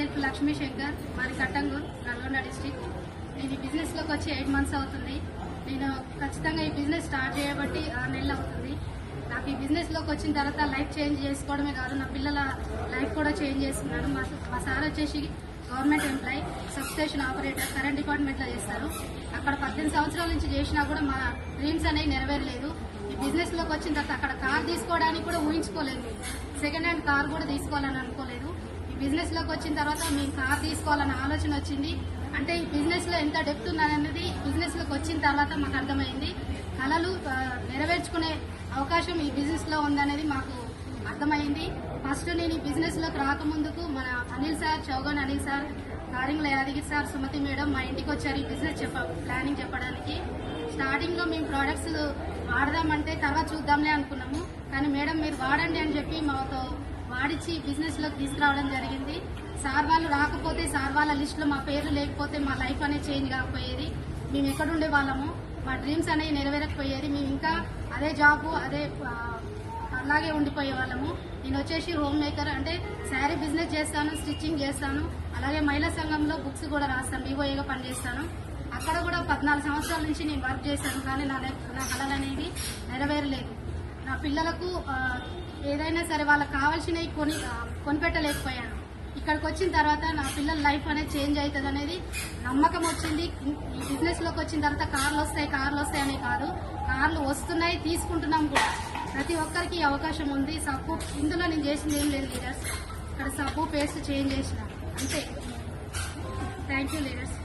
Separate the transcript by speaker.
Speaker 1: Self Lakshmi Shankar మాది Kattangur Nalgonda district నేను ఈ బిజినెస్లోకి వచ్చి ఎయిట్ మంత్స్ అవుతుంది. నేను ఖచ్చితంగా ఈ బిజినెస్ స్టార్ట్ చేయబట్టి ఆరు నెలలు అవుతుంది. నాకు ఈ బిజినెస్లోకి వచ్చిన తర్వాత లైఫ్ చేంజ్ చేసుకోవడమే కాదు నా పిల్లల లైఫ్ కూడా చేంజ్ చేస్తున్నాను మా మా సార్ వచ్చేసి government employee substation operator current డిపార్ట్మెంట్లో చేస్తారు. అక్కడ పద్దెనిమిది సంవత్సరాల నుంచి చేసినా కూడా మా డ్రీమ్స్ అనేవి నెరవేరలేదు. ఈ బిజినెస్లోకి వచ్చిన తర్వాత అక్కడ కార్ తీసుకోవడానికి కూడా ఊహించుకోలేదు. సెకండ్ హ్యాండ్ కార్ కూడా తీసుకోవాలని అనుకోలేదు. బిజినెస్లోకి బిజినెస్లోకి వచ్చిన తర్వాత మేము కార్ తీసుకోవాలన్న ఆలోచన వచ్చింది. అంటే ఈ బిజినెస్లో ఎంత డెప్త్ ఉందనేది బిజినెస్లోకి వచ్చిన తర్వాత మాకు అర్థమైంది. కళలు నెరవేర్చుకునే అవకాశం ఈ బిజినెస్లో ఉందనేది మాకు అర్థమైంది. ఫస్ట్ నేను ఈ బిజినెస్లోకి రాకముందుకు మన Anil sir Chougan Anil sir Karingla Yadagiri sir Sumathi madam మా ఇంటికి వచ్చారు ఈ బిజినెస్ చెప్ప ప్లానింగ్ చెప్పడానికి. స్టార్టింగ్లో మేము ప్రోడక్ట్స్ వాడదామంటే తర్వాత చూద్దాంలే అనుకున్నాము. కానీ మేడం మీరు వాడండి అని చెప్పి మాతో వాడిచ్చి బిజినెస్లోకి తీసుకురావడం జరిగింది. సార్ వాళ్ళు రాకపోతే సార్ వాళ్ళ లిస్ట్లో మా పేర్లు లేకపోతే మా లైఫ్ అనేది చేంజ్ కాకపోయేది. మేము ఎక్కడుండే వాళ్ళము మా డ్రీమ్స్ అనేవి నెరవేరకపోయేది. మేము ఇంకా అదే జాబ్ అదే అలాగే ఉండిపోయే వాళ్ళము. నేను వచ్చేసి హోమ్ మేకర్ అంటే శారీ బిజినెస్ చేస్తాను స్టిచ్చింగ్ చేస్తాను. అలాగే మహిళా సంఘంలో బుక్స్ కూడా రాస్తాను వివోఏగా పనిచేస్తాను. అక్కడ కూడా పద్నాలుగు సంవత్సరాల నుంచి నేను వర్క్ చేశాను కానీ నా నా కళలు అనేవి నెరవేరలేదు. నా పిల్లలకు ఏదైనా సరే వాళ్ళకి కావాల్సినవి కొని కొనిపెట్టలేకపోయాను. ఇక్కడికి వచ్చిన తర్వాత నా పిల్లల లైఫ్ అనేది చేంజ్ అవుతుంది అనేది నమ్మకం వచ్చింది. ఈ బిజినెస్లోకి వచ్చిన తర్వాత కార్లు వస్తాయి కార్లు వస్తాయి అనే కాదు. కార్లు వస్తున్నాయి తీసుకుంటున్నాం కూడా. ప్రతి ఒక్కరికి అవకాశం ఉంది. సబ్బు ఇందులో నేను చేసింది ఏం లేదు లీడర్స్ ఇక్కడ సబ్బు పేస్ట్ చేంజ్ చేసిన. అంతే. Thank you leaders